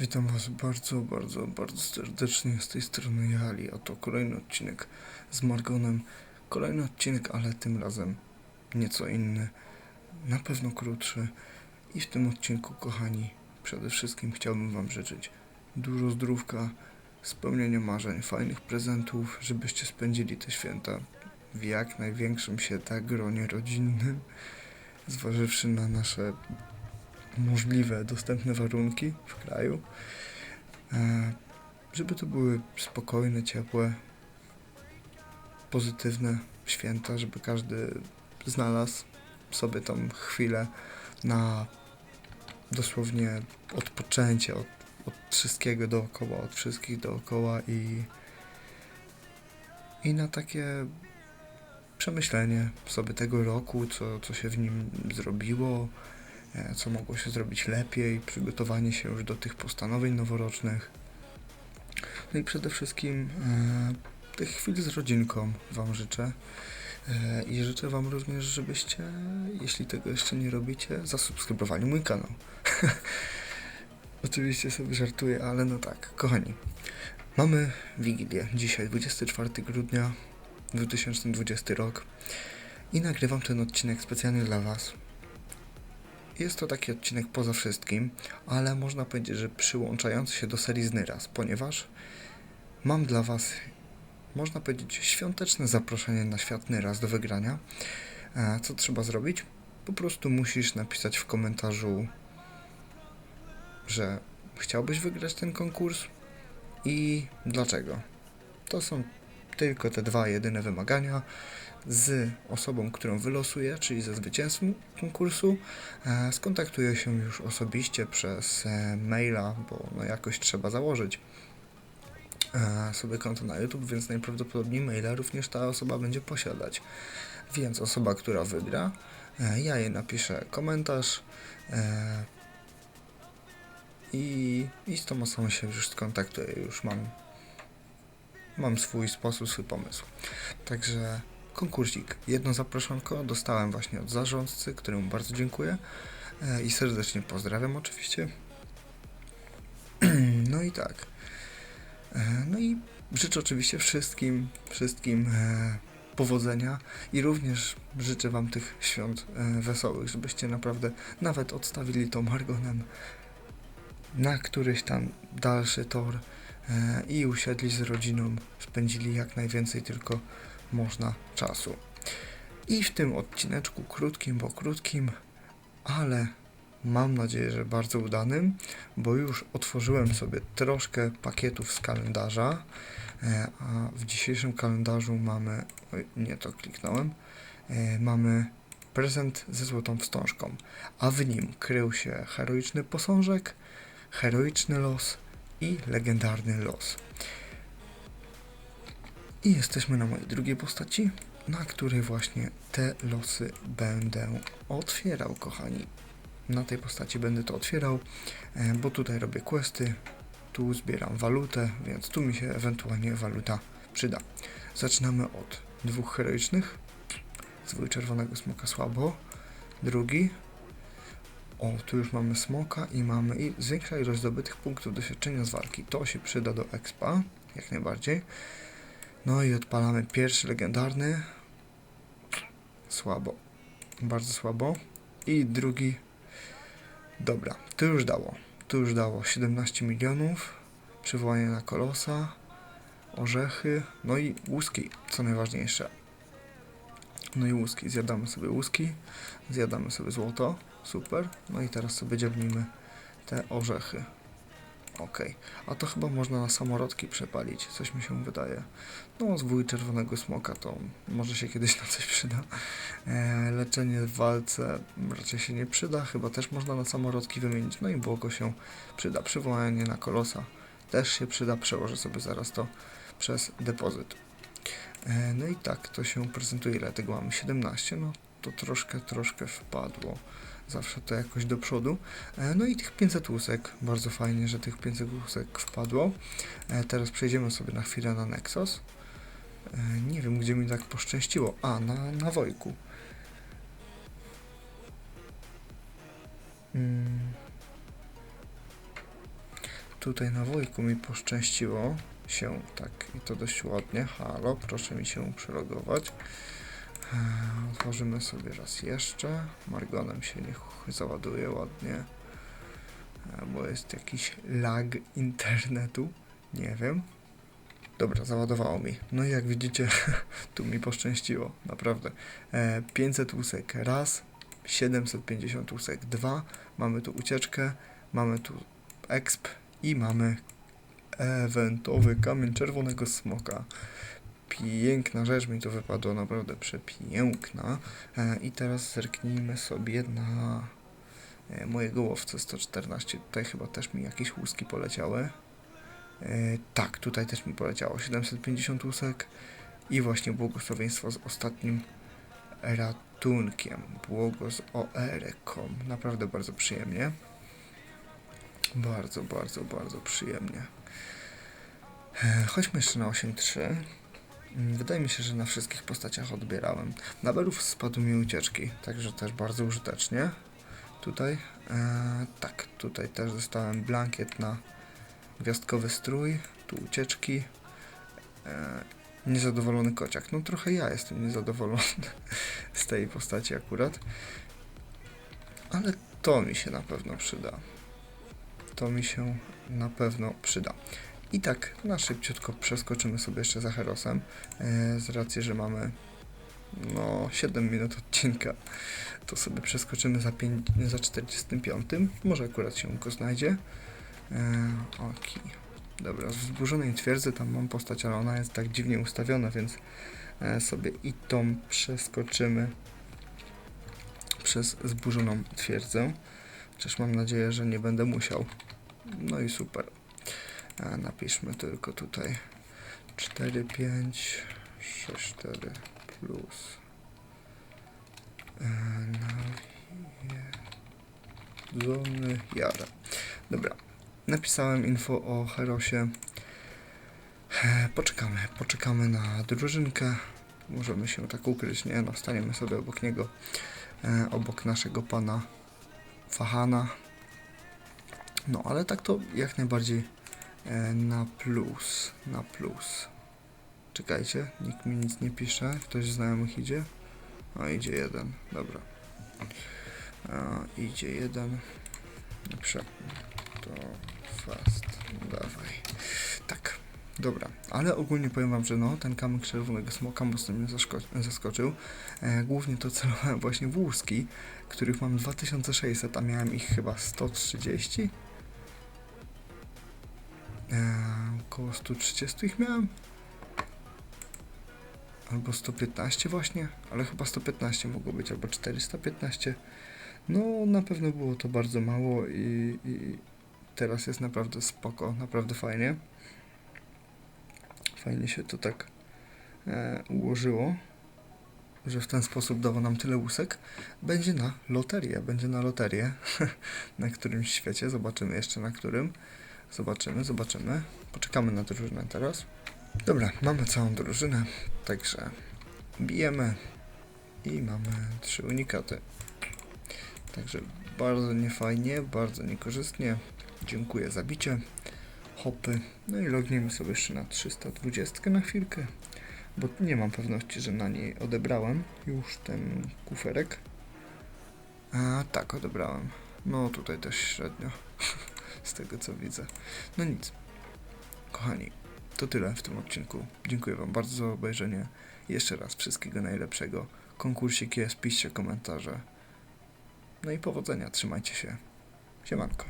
Witam Was bardzo, bardzo, bardzo serdecznie z tej strony Jali, a to kolejny odcinek z Margonem. Kolejny odcinek, ale tym razem nieco inny, na pewno krótszy. I w tym odcinku, kochani, przede wszystkim chciałbym Wam życzyć dużo zdrówka, spełnienia marzeń, fajnych prezentów, żebyście spędzili te święta w jak największym się tak gronie rodzinnym, zważywszy na nasze możliwe, dostępne warunki w kraju. E, żeby to były spokojne, ciepłe, pozytywne święta, żeby każdy znalazł sobie tą chwilę na dosłownie odpoczęcie od, od wszystkiego dookoła, od wszystkich dookoła i, i na takie przemyślenie sobie tego roku, co, co się w nim zrobiło, co mogło się zrobić lepiej, przygotowanie się już do tych postanowień noworocznych. No i przede wszystkim e, tych chwil z rodzinką Wam życzę. E, I życzę Wam również, żebyście, jeśli tego jeszcze nie robicie, zasubskrybowali mój kanał. Oczywiście sobie żartuję, ale no tak, kochani. Mamy Wigilię. Dzisiaj 24 grudnia 2020 rok i nagrywam ten odcinek specjalnie dla Was. Jest to taki odcinek poza wszystkim, ale można powiedzieć, że przyłączający się do serii Znyras, ponieważ mam dla Was, można powiedzieć, świąteczne zaproszenie na świat Nyras do wygrania. E, Co trzeba zrobić? Po prostu musisz napisać w komentarzu, że chciałbyś wygrać ten konkurs i dlaczego. To są tylko te dwa jedyne wymagania z osobą, którą wylosuję, czyli ze zwycięzcą konkursu. E, skontaktuję się już osobiście przez e, maila, bo no jakoś trzeba założyć e, sobie konto na YouTube, więc najprawdopodobniej maila również ta osoba będzie posiadać. Więc osoba, która wygra, ja jej napiszę komentarz i, i z tą osobą się już skontaktuję. Już mam mam swój sposób, swój pomysł. Także konkursik, jedno zaproszonko dostałem właśnie od zarządcy, któremu bardzo dziękuję e, i serdecznie pozdrawiam oczywiście. No i tak. E, No i życzę oczywiście wszystkim, wszystkim e, powodzenia i również życzę Wam tych świąt wesołych, żebyście naprawdę nawet odstawili tą Margonem na któryś tam dalszy tor i usiedli z rodziną, spędzili jak najwięcej tylko można czasu. I w tym odcineczku krótkim, bo krótkim, ale mam nadzieję, że bardzo udanym, bo już otworzyłem sobie troszkę pakietów z kalendarza, e, a w dzisiejszym kalendarzu mamy, oj, nie to kliknąłem, e, mamy prezent ze złotą wstążką, a w nim krył się heroiczny posążek, heroiczny los i legendarny los. I jesteśmy na mojej drugiej postaci, na której właśnie te losy będę otwierał, kochani. Na tej postaci będę to otwierał, e, bo tutaj robię questy, tu zbieram walutę, więc tu mi się ewentualnie waluta przyda. Zaczynamy od dwóch heroicznych. Zwój czerwonego smoka słabo. Drugi, o, tu już mamy smoka i mamy i zwiększa ilość zdobytych punktów doświadczenia z walki. To się przyda do expa, jak najbardziej. No i odpalamy pierwszy legendarny. Słabo. Bardzo słabo. I drugi. Dobra, to już dało. To już dało 17 milionów. Przywołanie na kolosa. Orzechy. No i łuski, co najważniejsze. No i łuski. Zjadamy sobie łuski. Zjadamy sobie złoto. Super. No i teraz sobie dzielnimy te orzechy. Ok. A to chyba można na samorodki przepalić, coś mi się wydaje. No, zwój czerwonego smoka to może się kiedyś na coś przyda. E, leczenie w walce raczej się nie przyda, chyba też można na samorodki wymienić. No i błogo się przyda. Przywołanie na kolosa też się przyda. Przełożę sobie zaraz to przez depozyt. E, no i tak to się prezentuje. Ile tego mamy? 17. No to troszkę, troszkę wpadło zawsze to jakoś do przodu. E, No i tych 500 łusek, bardzo fajnie, że tych 500 łusek wpadło. E, Teraz przejdziemy sobie na chwilę na Nexus. E, Nie wiem, gdzie mi tak poszczęściło. A, na, na Wojku. Mm. tutaj na Wojku mi poszczęściło się, tak, i to dość ładnie. Halo, proszę mi się przelogować. Eee, Otworzymy sobie raz jeszcze. Margonem się niech załaduje ładnie. Eee, Bo jest jakiś lag internetu. Nie wiem. Dobra, załadowało mi. No i jak widzicie, tu mi poszczęściło, naprawdę. E, 500 łusek raz, 750 łusek dwa. Mamy tu ucieczkę, mamy tu exp i mamy eventowy kamień czerwonego smoka. Piękna rzecz mi to wypadła, naprawdę przepiękna. E, I teraz zerknijmy sobie na mojego łowcę 114. Tutaj chyba też mi jakieś łuski poleciały. E, tak, tutaj też mi poleciało 750 łusek i właśnie błogosławieństwo z ostatnim ratunkiem. Błogo z OR-kom. Naprawdę bardzo przyjemnie. Bardzo, bardzo, bardzo przyjemnie. E, Chodźmy jeszcze na 8.3. Wydaje mi się, że na wszystkich postaciach odbierałem. Na belów spadł mi ucieczki, także też bardzo użytecznie. Tutaj, e, tak, tutaj też dostałem blankiet na gwiazdkowy strój, tu ucieczki. E, niezadowolony kociak. No trochę ja jestem niezadowolony z tej postaci akurat. Ale to mi się na pewno przyda. To mi się na pewno przyda. I tak na szybciutko przeskoczymy sobie jeszcze za Herosem. E, z racji, że mamy no 7 minut odcinka, to sobie przeskoczymy za, pięć, za 45. Może akurat się go znajdzie. E, Oki. Dobra, w zburzonej twierdzy tam mam postać, ale ona jest tak dziwnie ustawiona, więc e, sobie i tą przeskoczymy przez zburzoną twierdzę. Chociaż mam nadzieję, że nie będę musiał. No i super. A napiszmy tylko tutaj 4, 5, 6, 4 plus nawiedzony jara. Dobra, napisałem info o Herosie. E, Poczekamy, poczekamy na drużynkę. Możemy się tak ukryć, nie? No, staniemy sobie obok niego, e, obok naszego pana Fahana. No, ale tak to jak najbardziej e, na plus, na plus. Czekajcie, nikt mi nic nie pisze. Ktoś z znajomych idzie? O, idzie jeden, dobra. A, idzie jeden. Dobrze, to fast, dawaj. Tak, dobra. Ale ogólnie powiem wam, że no, ten kamyk czerwonego smoka mocno mnie zaskoczył. E, głównie to celowałem właśnie w łuski, których mam 2600, a miałem ich chyba 130. Około 130 ich miałem. Albo 115 właśnie, ale chyba 115 mogło być, albo 415. No, na pewno było to bardzo mało i, i teraz jest naprawdę spoko, naprawdę fajnie. Fajnie się to tak e, ułożyło, że w ten sposób dało nam tyle łusek. Będzie na loterię, będzie na loterię na którymś świecie, zobaczymy jeszcze na którym. Zobaczymy, zobaczymy. Poczekamy na drużynę teraz. Dobra, mamy całą drużynę, także bijemy i mamy trzy unikaty. Także bardzo niefajnie, bardzo niekorzystnie. Dziękuję za bicie. Hopy. No i logniemy sobie jeszcze na 320 na chwilkę, bo nie mam pewności, że na niej odebrałem już ten kuferek. A tak, odebrałem. No tutaj też średnio, z tego co widzę. No nic. Kochani, to tyle w tym odcinku. Dziękuję Wam bardzo za obejrzenie. Jeszcze raz wszystkiego najlepszego. Konkursik jest, piszcie komentarze. No i powodzenia, trzymajcie się. Siemanko.